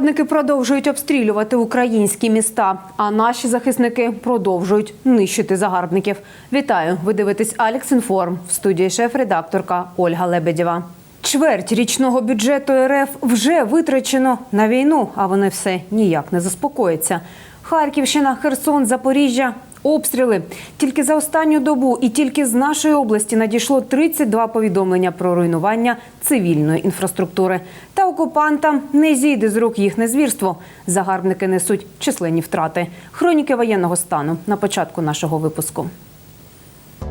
Загарбники продовжують обстрілювати українські міста, а наші захисники продовжують нищити загарбників. Вітаю! Ви дивитесь Алекс Інформ в студії шеф-редакторка Ольга Лебедєва. Чверть річного бюджету РФ вже витрачено на війну, а вони все ніяк не заспокояться. Харківщина, Херсон, Запоріжжя. Обстріли тільки за останню добу і тільки з нашої області надійшло 32 повідомлення про руйнування цивільної інфраструктури. Та окупантам не зійде з рук їхнє звірство. Загарбники несуть численні втрати. Хроніки воєнного стану на початку нашого випуску.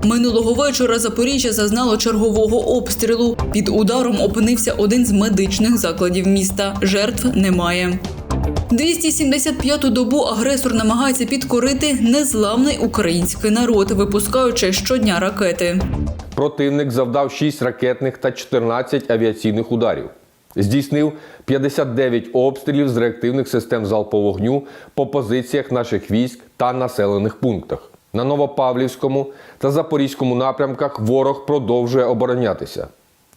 Минулого вечора Запоріжжя зазнало чергового обстрілу. Під ударом опинився один з медичних закладів міста. Жертв немає. 275-ту добу агресор намагається підкорити незламний український народ, випускаючи щодня ракети. Противник завдав 6 ракетних та 14 авіаційних ударів. Здійснив 59 обстрілів з реактивних систем залпового вогню по позиціях наших військ та населених пунктах. На Новопавлівському та Запорізькому напрямках ворог продовжує оборонятися.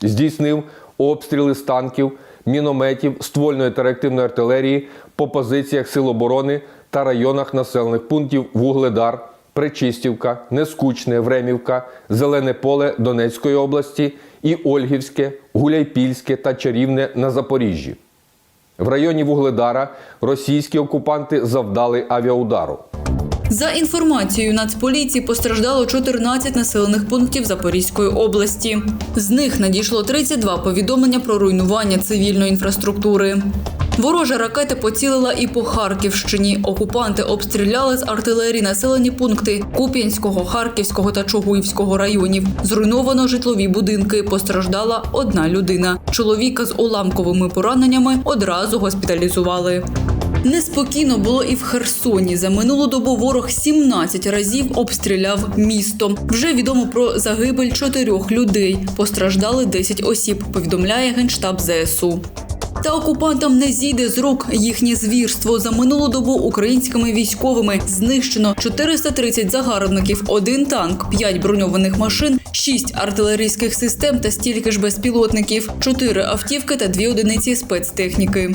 Здійснив обстріли з танків, мінометів, ствольної та реактивної артилерії по позиціях Сил оборони та районах населених пунктів Вугледар, Причистівка, Нескучне, Времівка, Зелене поле Донецької області і Ольгівське, Гуляйпільське та Чарівне на Запоріжжі. В районі Вугледара російські окупанти завдали авіаудару. За інформацією Нацполіції постраждало 14 населених пунктів Запорізької області. З них надійшло 32 повідомлення про руйнування цивільної інфраструктури. Ворожа ракета поцілила і по Харківщині. Окупанти обстріляли з артилерії населені пункти Куп'янського, Харківського та Чугуївського районів. Зруйновано житлові будинки. Постраждала одна людина. Чоловіка з уламковими пораненнями одразу госпіталізували. Неспокійно було і в Херсоні. За минулу добу ворог 17 разів обстріляв місто. Вже відомо про загибель чотирьох людей. Постраждали 10 осіб. Повідомляє генштаб ЗСУ. Та окупантам не зійде з рук їхнє звірство. За минулу добу українськими військовими знищено 430 загарбників, один танк, 5 броньованих машин, 6 артилерійських систем та стільки ж безпілотників, 4 автівки та 2 одиниці спецтехніки.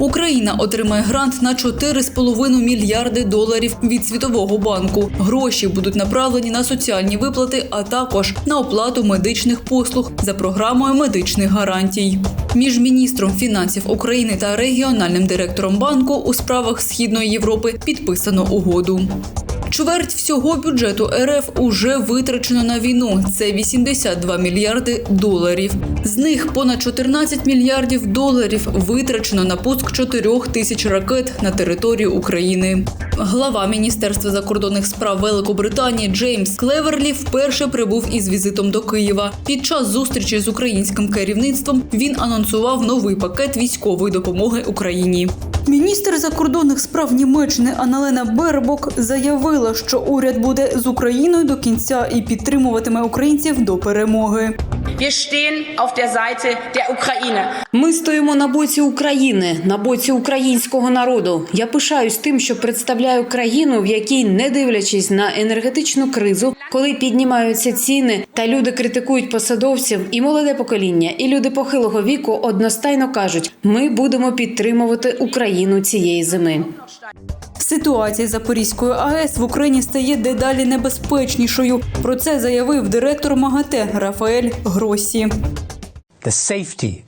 Україна отримає грант на 4,5 мільярди доларів від Світового банку. Гроші будуть направлені на соціальні виплати, а також на оплату медичних послуг за програмою медичних гарантій. Між міністром фінансів України та регіональним директором банку у справах Східної Європи підписано угоду. Чверть всього бюджету РФ уже витрачено на війну. Це 82 мільярди доларів. З них понад 14 мільярдів доларів витрачено на пуск 4 тисяч ракет на територію України. Глава Міністерства закордонних справ Великобританії Джеймс Клеверлі вперше прибув із візитом до Києва. Під час зустрічі з українським керівництвом він анонсував новий пакет військової допомоги Україні. Міністр закордонних справ Німеччини Аналена Бербок заявила, що уряд буде з Україною до кінця і підтримуватиме українців до перемоги. Wir stehen auf der Seite der Ukraine. Ми стоїмо на боці України, на боці українського народу. Я пишаюсь тим, що представляю країну, в якій, не дивлячись на енергетичну кризу, коли піднімаються ціни, та люди критикують посадовців, і молоде покоління, і люди похилого віку одностайно кажуть: ми будемо підтримувати Україну цієї зими. Ситуація з Запорізькою АЕС в Україні стає дедалі небезпечнішою. Про це заявив директор МАГАТЕ Рафаель Гросі. the safety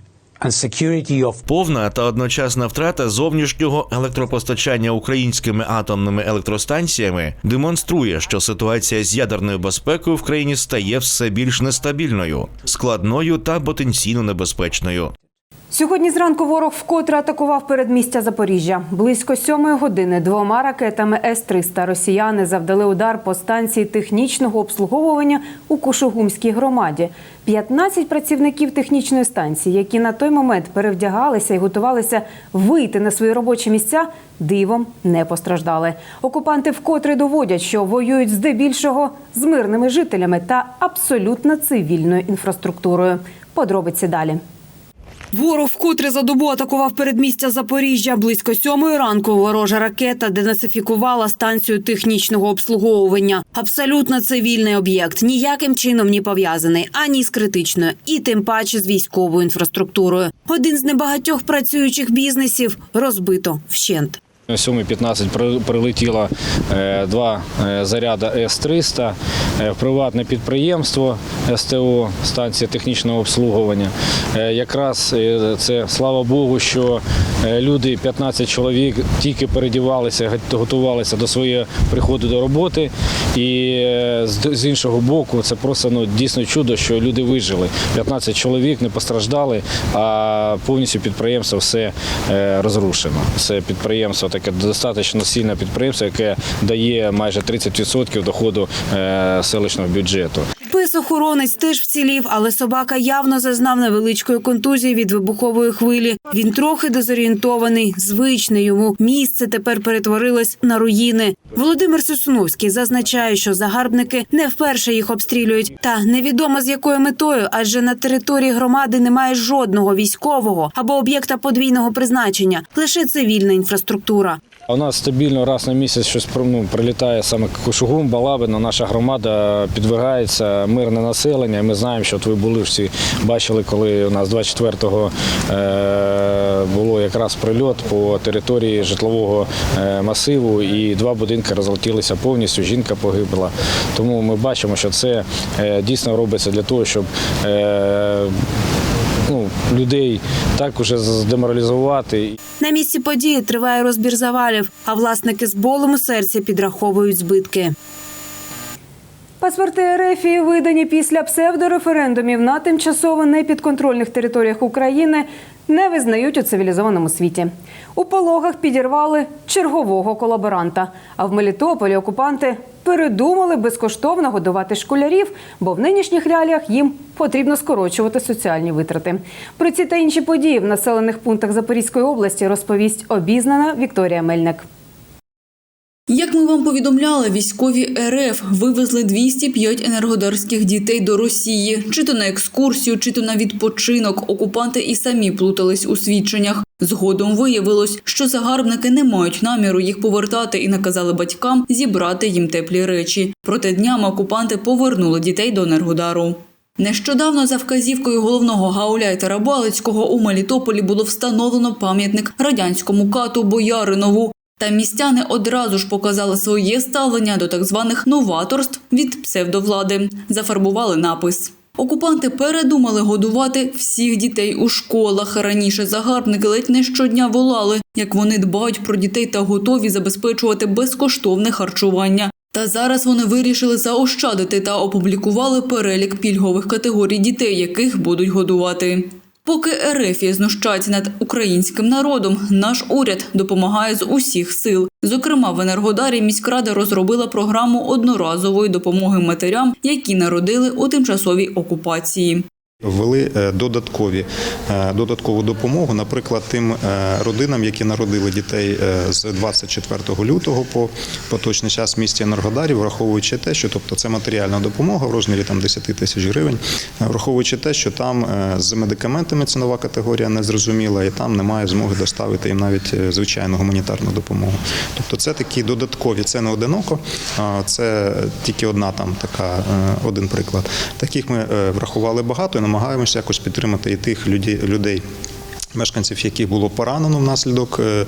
Повна та одночасна втрата зовнішнього електропостачання українськими атомними електростанціями демонструє, що ситуація з ядерною безпекою в країні стає все більш нестабільною, складною та потенційно небезпечною. Сьогодні зранку ворог вкотре атакував передмістя Запоріжжя. Близько сьомої години двома ракетами С-300 росіяни завдали удар по станції технічного обслуговування у Кушугумській громаді. 15 працівників технічної станції, які на той момент перевдягалися і готувалися вийти на свої робочі місця, дивом не постраждали. Окупанти вкотре доводять, що воюють здебільшого з мирними жителями та абсолютно цивільною інфраструктурою. Подробиці далі. Ворог вкотре за добу атакував передмістя Запоріжжя. Близько сьомої ранку ворожа ракета денацифікувала станцію технічного обслуговування. Абсолютно цивільний об'єкт, ніяким чином не пов'язаний ані з критичною, і тим паче з військовою інфраструктурою. Один з небагатьох працюючих бізнесів розбито вщент. О 7.15 при- прилетіло е, два е, заряди С-300 е, в приватне підприємство СТО, станція технічного обслуговування. Е, Якраз е, це слава Богу, що е, люди, 15 чоловік, тільки передівалися, готувалися до свого приходу до роботи. І е, з- іншого боку, це просто ну, дійсно чудо, що люди вижили. 15 чоловік не постраждали, а повністю підприємство все е, розрушено. Це підприємство таке достатньо сильне підприємство, яке дає майже 30% доходу е, селищного бюджету. Пес охоронець теж вцілів, але собака явно зазнав невеличкої контузії від вибухової хвилі. Він трохи дезорієнтований, звичне йому місце тепер перетворилось на руїни. Володимир Сосуновський зазначає, що загарбники не вперше їх обстрілюють, та невідомо з якою метою, адже на території громади немає жодного військового або об'єкта подвійного призначення, лише цивільна інфраструктура. У нас стабільно раз на місяць щось ну, прилітає саме Кушугум, Балабино. Наша громада підвигається мирне населення. Ми знаємо, що от ви були всі бачили, коли у нас 24-го е, було якраз прильот по території житлового е, масиву, і два будинки розлетілися повністю. Жінка погибла. Тому ми бачимо, що це е, дійсно робиться для того, щоб. Людей так уже здеморалізувати. На місці події триває розбір завалів, а власники з болем у серці підраховують збитки. Паспорти РФ видані після псевдореферендумів на тимчасово непідконтрольних територіях України не визнають у цивілізованому світі. У пологах підірвали чергового колаборанта. А в Мелітополі окупанти передумали безкоштовно годувати школярів, бо в нинішніх реаліях їм потрібно скорочувати соціальні витрати. Про ці та інші події в населених пунктах Запорізької області розповість обізнана Вікторія Мельник. Як ми вам повідомляли, військові РФ вивезли 205 енергодарських дітей до Росії, чи то на екскурсію, чи то на відпочинок. Окупанти і самі плутались у свідченнях. Згодом виявилось, що загарбники не мають наміру їх повертати і наказали батькам зібрати їм теплі речі. Проте днями окупанти повернули дітей до Енергодару. Нещодавно за вказівкою головного гауляйтера Балицького у Мелітополі було встановлено пам'ятник радянському кату Бояринову. Та містяни одразу ж показали своє ставлення до так званих новаторств від псевдовлади. Зафарбували напис. Окупанти передумали годувати всіх дітей у школах. Раніше загарбники ледь не щодня волали, як вони дбають про дітей та готові забезпечувати безкоштовне харчування. Та зараз вони вирішили заощадити та опублікували перелік пільгових категорій дітей, яких будуть годувати. Поки Ерефія знущається над українським народом, наш уряд допомагає з усіх сил. Зокрема, в Енергодарі міськрада розробила програму одноразової допомоги матерям, які народили у тимчасовій окупації. Ввели е, додаткові е, додаткову допомогу, наприклад, тим е, родинам, які народили дітей з 24 лютого по поточний час в місті Енергодарі, враховуючи те, що тобто це матеріальна допомога в розмірі там 10 тисяч гривень, враховуючи те, що там з медикаментами цінова категорія не зрозуміла, і там немає змоги доставити їм навіть звичайну гуманітарну допомогу. Тобто, це такі додаткові, це не одиноко, це тільки одна там така один приклад. Таких ми врахували багато намагаємося якось підтримати і тих людей. Мешканців, яких було поранено внаслідок е, е,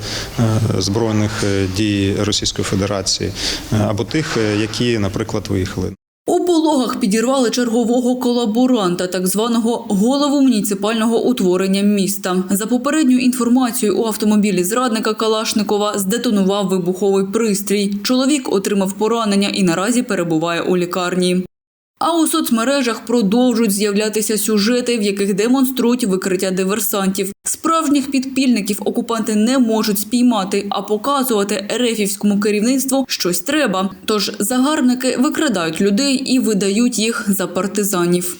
збройних е, дій Російської Федерації, або тих, які, наприклад, виїхали. У пологах підірвали чергового колаборанта, так званого голову муніципального утворення міста. За попередньою інформацією, у автомобілі зрадника Калашникова здетонував вибуховий пристрій. Чоловік отримав поранення і наразі перебуває у лікарні. А у соцмережах продовжують з'являтися сюжети, в яких демонструють викриття диверсантів. Справжніх підпільників окупанти не можуть спіймати, а показувати ерефівському керівництву щось треба. Тож загарбники викрадають людей і видають їх за партизанів.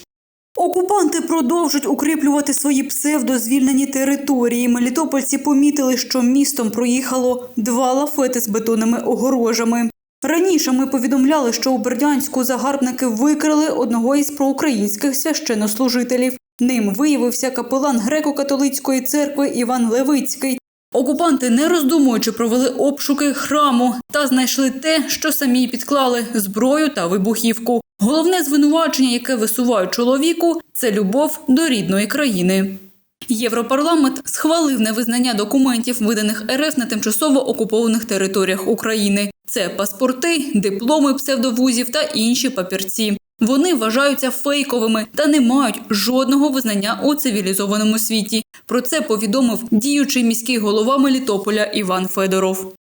Окупанти продовжують укріплювати свої псевдозвільнені території. Мелітопольці помітили, що містом проїхало два лафети з бетонними огорожами. Раніше ми повідомляли, що у Бердянську загарбники викрили одного із проукраїнських священнослужителів. Ним виявився капелан греко-католицької церкви Іван Левицький. Окупанти, не роздумуючи, провели обшуки храму та знайшли те, що самі підклали зброю та вибухівку. Головне звинувачення, яке висувають чоловіку, це любов до рідної країни. Європарламент схвалив невизнання документів, виданих РФ на тимчасово окупованих територіях України. Це паспорти, дипломи псевдовузів та інші папірці. Вони вважаються фейковими та не мають жодного визнання у цивілізованому світі. Про це повідомив діючий міський голова Мелітополя Іван Федоров.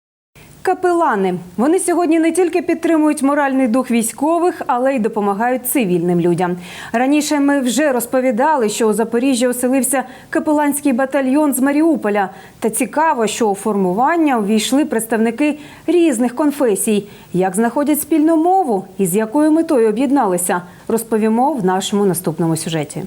Капелани. Вони сьогодні не тільки підтримують моральний дух військових, але й допомагають цивільним людям. Раніше ми вже розповідали, що у Запоріжжі оселився капеланський батальйон з Маріуполя. Та цікаво, що у формування увійшли представники різних конфесій. Як знаходять спільну мову і з якою метою об'єдналися, розповімо в нашому наступному сюжеті.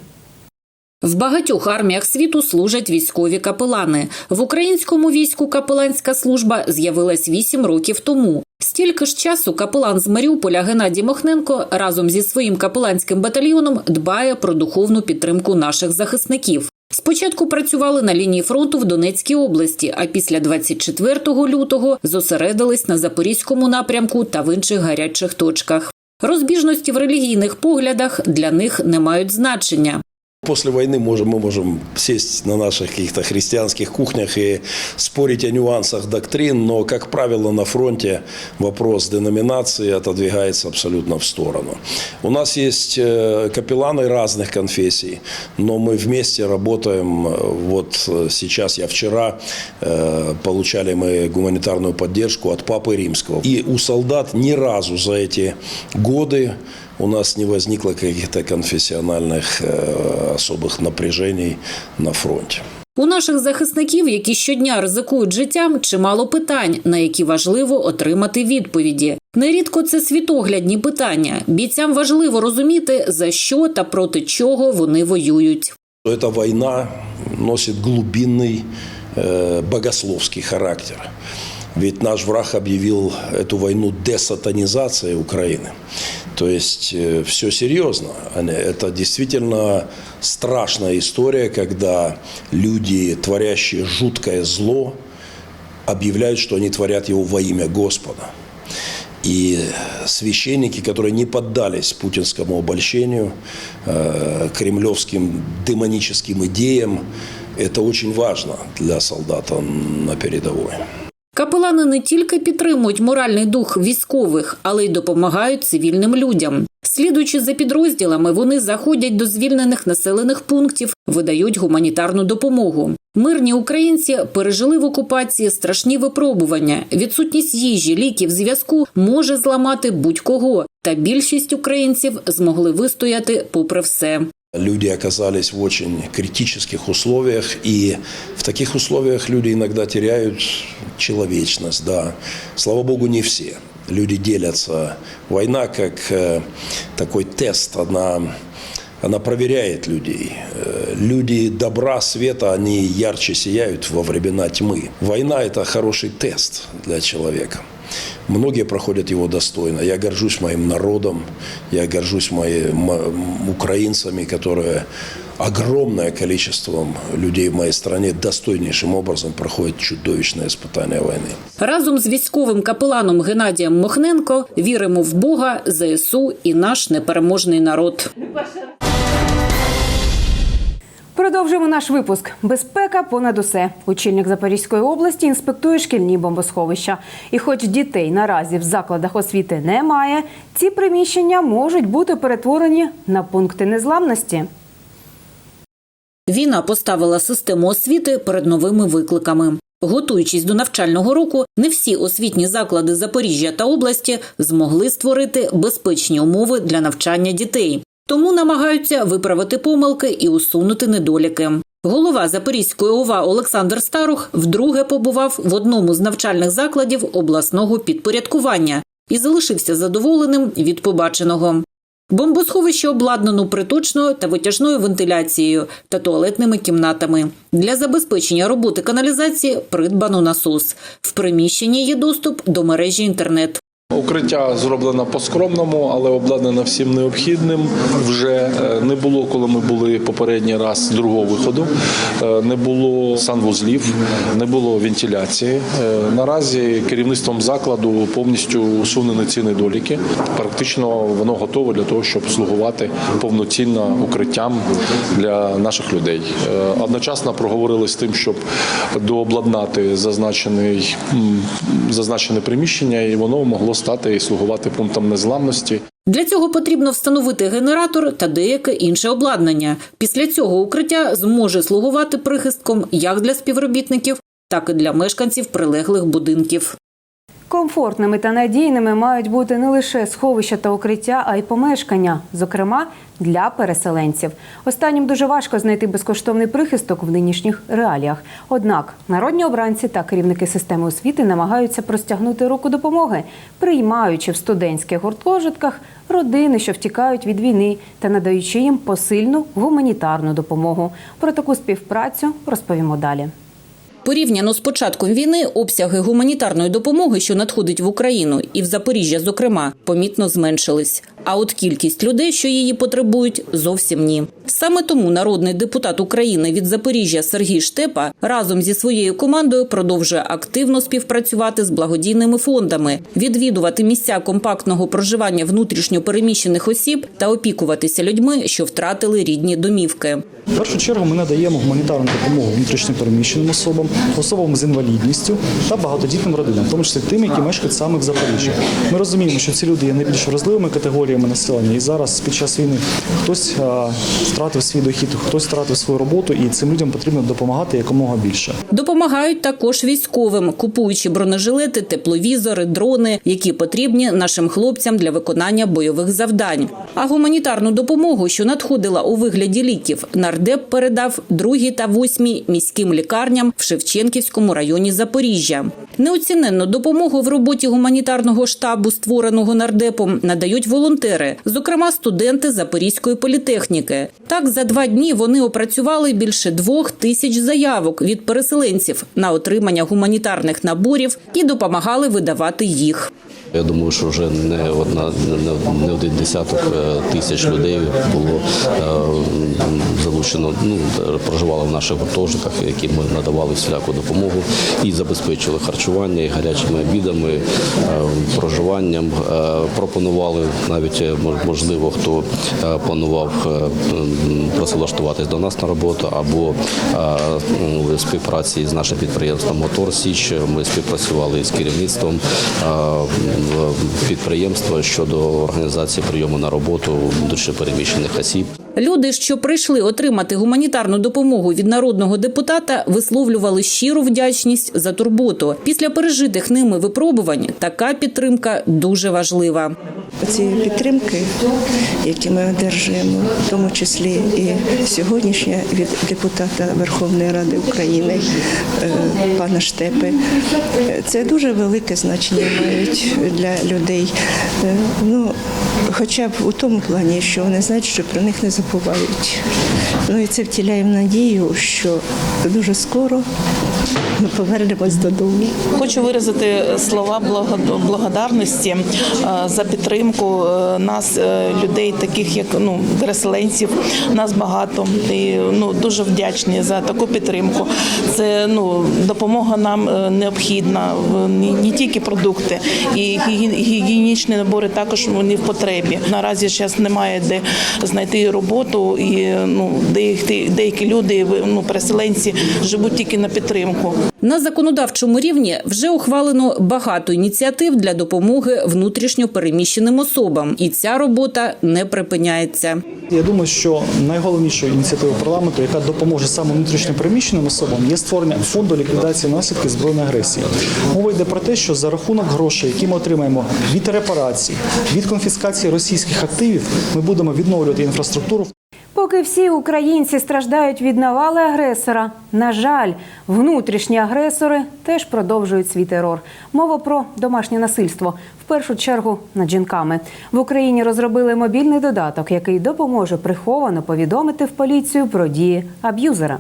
В багатьох арміях світу служать військові капелани. В українському війську капеланська служба з'явилась вісім років тому. Стільки ж часу капелан з Маріуполя Геннадій Мохненко разом зі своїм капеланським батальйоном дбає про духовну підтримку наших захисників. Спочатку працювали на лінії фронту в Донецькій області, а після 24 лютого зосередились на запорізькому напрямку та в інших гарячих точках. Розбіжності в релігійних поглядах для них не мають значення. После войны можем, мы можем сесть на наших каких-то христианских кухнях и спорить о нюансах доктрин, но, как правило, на фронте вопрос деноминации отодвигается абсолютно в сторону. У нас есть э, капелланы разных конфессий, но мы вместе работаем. Вот э, сейчас, я вчера, э, получали мы гуманитарную поддержку от Папы Римского. И у солдат ни разу за эти годы у нас не возникло каких-то конфессиональных э, особых напряжений на фронте. У наших захисників, які щодня ризикують життям, чимало питань, на які важливо отримати відповіді. Нерідко це світоглядні питання. Бійцям важливо розуміти, за що та проти чого вони воюють. Эта война носит глубинный э, богословский характер. Ведь наш враг объявил эту войну десатанизацией Украины. То есть все серьезно. Это действительно страшная история, когда люди, творящие жуткое зло, объявляют, что они творят его во имя Господа. И священники, которые не поддались путинскому обольщению, э, кремлевским демоническим идеям, это очень важно для солдата на передовой. Капелани не тільки підтримують моральний дух військових, але й допомагають цивільним людям. Слідуючи за підрозділами, вони заходять до звільнених населених пунктів, видають гуманітарну допомогу. Мирні українці пережили в окупації страшні випробування. Відсутність їжі, ліків, зв'язку може зламати будь-кого. Та більшість українців змогли вистояти попри все. Люди оказались в очень критических условиях, и в таких условиях люди иногда теряют человечность. Да. Слава Богу, не все. Люди делятся. Война как э, такой тест, она, она проверяет людей. Э, Люди добра, света, они ярче сияют во времена тьмы. Война – это хороший тест для человека. Многие проходят его достойно. Я горжусь моим народом, я горжусь моим украинцами, которые огромное количество людей в моей стране достойнейшим образом проходят чудовищное испытание войны. Разом з військовим капеланом Геннадієм Мохненко віримо в Бога, ЗСУ і наш непереможний народ. Продовжуємо наш випуск. Безпека понад усе. Очільник Запорізької області інспектує шкільні бомбосховища. І хоч дітей наразі в закладах освіти немає, ці приміщення можуть бути перетворені на пункти незламності. Війна поставила систему освіти перед новими викликами. Готуючись до навчального року, не всі освітні заклади Запоріжжя та області змогли створити безпечні умови для навчання дітей. Тому намагаються виправити помилки і усунути недоліки. Голова Запорізької ОВА Олександр Старух вдруге побував в одному з навчальних закладів обласного підпорядкування і залишився задоволеним від побаченого. Бомбосховище обладнано приточною та витяжною вентиляцією та туалетними кімнатами. Для забезпечення роботи каналізації придбано насос. В приміщенні є доступ до мережі інтернет. Укриття зроблено по-скромному, але обладнано всім необхідним. Вже е, не було, коли ми були попередній раз другого виходу. е, Не було санвузлів, не було вентиляції. Е, Наразі керівництвом закладу повністю усунені ці недоліки. Практично воно готове для того, щоб слугувати повноцінно укриттям для наших людей. Одночасно проговорили з тим, щоб дообладнати зазначене приміщення, і воно могло стати і слугувати пунктом незламності. Для цього потрібно встановити генератор та деяке інше обладнання. Після цього укриття зможе слугувати прихистком як для співробітників, так і для мешканців прилеглих будинків. Комфортними та надійними мають бути не лише сховища та укриття, а й помешкання, зокрема для переселенців. Останнім дуже важко знайти безкоштовний прихисток в нинішніх реаліях. Однак народні обранці та керівники системи освіти намагаються простягнути руку допомоги, приймаючи в студентських гуртожитках родини, що втікають від війни, та надаючи їм посильну гуманітарну допомогу. Про таку співпрацю розповімо далі. Порівняно з початком війни обсяги гуманітарної допомоги, що надходить в Україну і в Запоріжжя, зокрема, помітно зменшились. А от кількість людей, що її потребують, зовсім ні. Саме тому народний депутат України від Запоріжжя Сергій Штепа разом зі своєю командою продовжує активно співпрацювати з благодійними фондами, відвідувати місця компактного проживання внутрішньо переміщених осіб та опікуватися людьми, що втратили рідні домівки. В першу чергу ми надаємо гуманітарну допомогу внутрішньопереміщеним особам, особам з інвалідністю та багатодітним родинам, в тому числі тим, які мешкають саме в Запоріжжі. Ми розуміємо, що ці люди є найбільш вразливими категоріями населення, і зараз під час війни хтось втратив свій дохід, хтось втратив свою роботу, і цим людям потрібно допомагати якомога більше. Допомагають також військовим, купуючи бронежилети, тепловізори, дрони, які потрібні нашим хлопцям для виконання бойових завдань. А гуманітарну допомогу, що надходила у вигляді ліків, нардеп передав другій та восьмій міським лікарням в Шевченківському районі Запоріжжя. Неоціненну допомогу в роботі гуманітарного штабу, створеного нардепом, надають волонтери, зокрема студенти Запорізької політехніки. Так, за два дні вони опрацювали більше двох тисяч заявок від переселенців на отримання гуманітарних наборів і допомагали видавати їх. Я думаю, що вже не одна не, один десяток е, тисяч людей було е, залучено. Ну проживало в наших гуртожитках, які ми надавали всіляку допомогу і забезпечили харчування, і гарячими обідами, е, проживанням. Пропонували навіть можливо, хто планував працевлаштуватись до нас на роботу або е, в співпраці з нашим підприємством Мотор Січ. Ми співпрацювали з керівництвом підприємства щодо організації прийому на роботу внутрішньопереміщених осіб. Люди, що прийшли отримати гуманітарну допомогу від народного депутата, висловлювали щиру вдячність за турботу. Після пережитих ними випробувань така підтримка дуже важлива. Ці підтримки, які ми одержуємо, в тому числі і сьогоднішня від депутата Верховної Ради України е, пана Штепи, це дуже велике значення мають для людей. Е, Ну, хоча б у тому плані, що вони знають, що про них не забувають. Ну і це втіляє в надію, що дуже скоро ми повернемось додому. Хочу виразити слова благодарності е, за підтримку е, нас, е, людей, таких як ну переселенців. Нас багато і ну дуже вдячні за таку підтримку. Це ну допомога нам необхідна. Не тільки продукти, і гігієнічні набори також вони в потребі. Наразі зараз немає де знайти роботу, і ну деякі деякі люди, ну переселенці живуть тільки на підтримку. На законодавчому рівні вже ухвалено багато ініціатив для допомоги внутрішньо переміщеним особам, і ця робота не припиняється. Я думаю, що найголовнішою ініціативою парламенту, яка допоможе саме внутрішньопереміщеним особам, є створення фонду ліквідації наслідків збройної агресії. Мова йде про те, що за рахунок грошей, які ми отримаємо від репарацій, від конфіскації російських активів, ми будемо відновлювати інфраструктуру. Поки всі українці страждають від навали агресора, на жаль, внутрішні агресори теж продовжують свій терор. Мова про домашнє насильство, в першу чергу над жінками. В Україні розробили мобільний додаток, який допоможе приховано повідомити в поліцію про дії аб'юзера.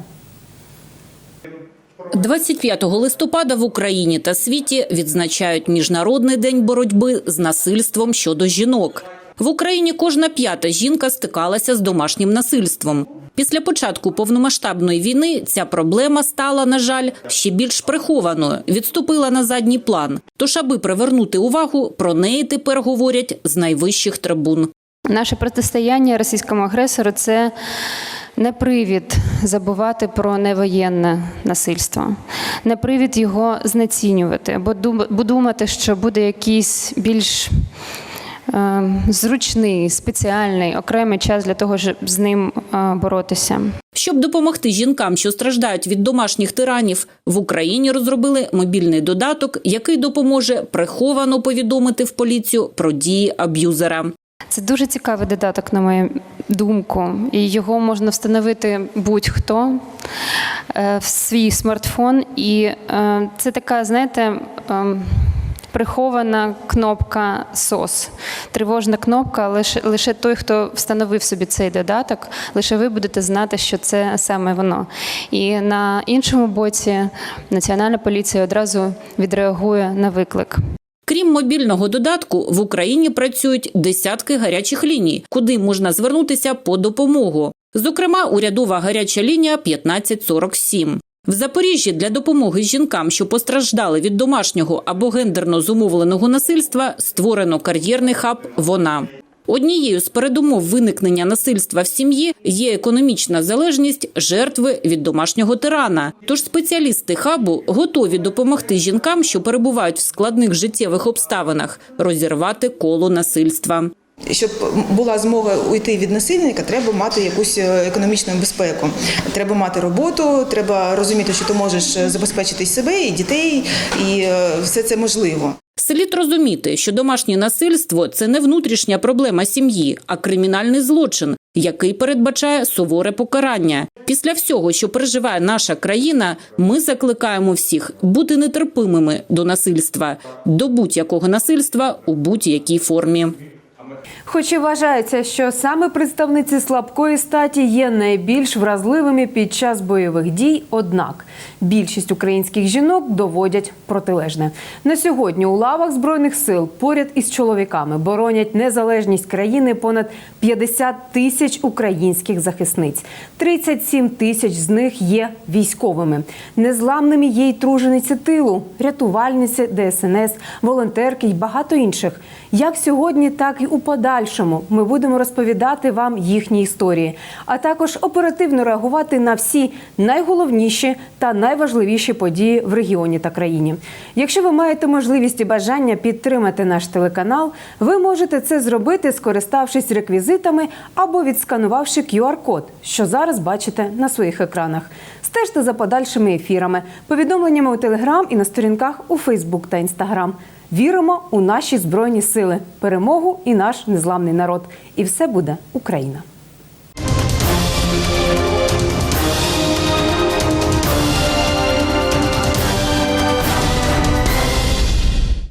25 листопада в Україні та світі відзначають Міжнародний день боротьби з насильством щодо жінок. В Україні кожна п'ята жінка стикалася з домашнім насильством. Після початку повномасштабної війни ця проблема стала, на жаль, ще більш прихованою, відступила на задній план. Тож, аби привернути увагу, про неї тепер говорять з найвищих трибун. Наше протистояння російському агресору це не привід забувати про невоєнне насильство, не привід його знецінювати, бо думати, що буде якийсь більш зручний, спеціальний окремий час для того, щоб з ним е, боротися. Щоб допомогти жінкам, що страждають від домашніх тиранів, в Україні розробили мобільний додаток, який допоможе приховано повідомити в поліцію про дії аб'юзера. Це дуже цікавий додаток, на мою думку, і його можна встановити будь-хто е, в свій смартфон. І е, це така, знаєте, е, прихована кнопка SOS. Тривожна кнопка, лише, лише той, хто встановив собі цей додаток, лише ви будете знати, що це саме воно. І на іншому боці Національна поліція одразу відреагує на виклик. Крім мобільного додатку, в Україні працюють десятки гарячих ліній, куди можна звернутися по допомогу. Зокрема, урядова гаряча лінія 1547. В Запоріжжі для допомоги жінкам, що постраждали від домашнього або гендерно зумовленого насильства, створено кар'єрний хаб Вона. Однією з передумов виникнення насильства в сім'ї є економічна залежність жертви від домашнього тирана. Тож спеціалісти хабу готові допомогти жінкам, що перебувають в складних життєвих обставинах, розірвати коло насильства. Щоб була змога уйти від насильника, треба мати якусь е, економічну безпеку. Треба мати роботу, треба розуміти, що ти можеш е, забезпечити себе і дітей, і е, все це можливо. Слід розуміти, що домашнє насильство це не внутрішня проблема сім'ї, а кримінальний злочин, який передбачає суворе покарання. Після всього, що переживає наша країна, ми закликаємо всіх бути нетерпимими до насильства, до будь-якого насильства у будь-якій формі. Хоч і вважається, що саме представниці слабкої статі є найбільш вразливими під час бойових дій, однак більшість українських жінок доводять протилежне. На сьогодні у лавах збройних сил поряд із чоловіками боронять незалежність країни понад 50 тисяч українських захисниць. 37 тисяч з них є військовими. Незламними є й тружениці тилу, рятувальниці ДСНС, волонтерки й багато інших. Як сьогодні, так і у подальшому ми будемо розповідати вам їхні історії, а також оперативно реагувати на всі найголовніші та найважливіші події в регіоні та країні. Якщо ви маєте можливість і бажання підтримати наш телеканал, ви можете це зробити, скориставшись реквізитами або відсканувавши QR-код, що зараз бачите на своїх екранах. Стежте за подальшими ефірами, повідомленнями у Телеграм і на сторінках у Фейсбук та Інстаграм. Віримо у наші збройні сили, перемогу і наш незламний народ. І все буде Україна.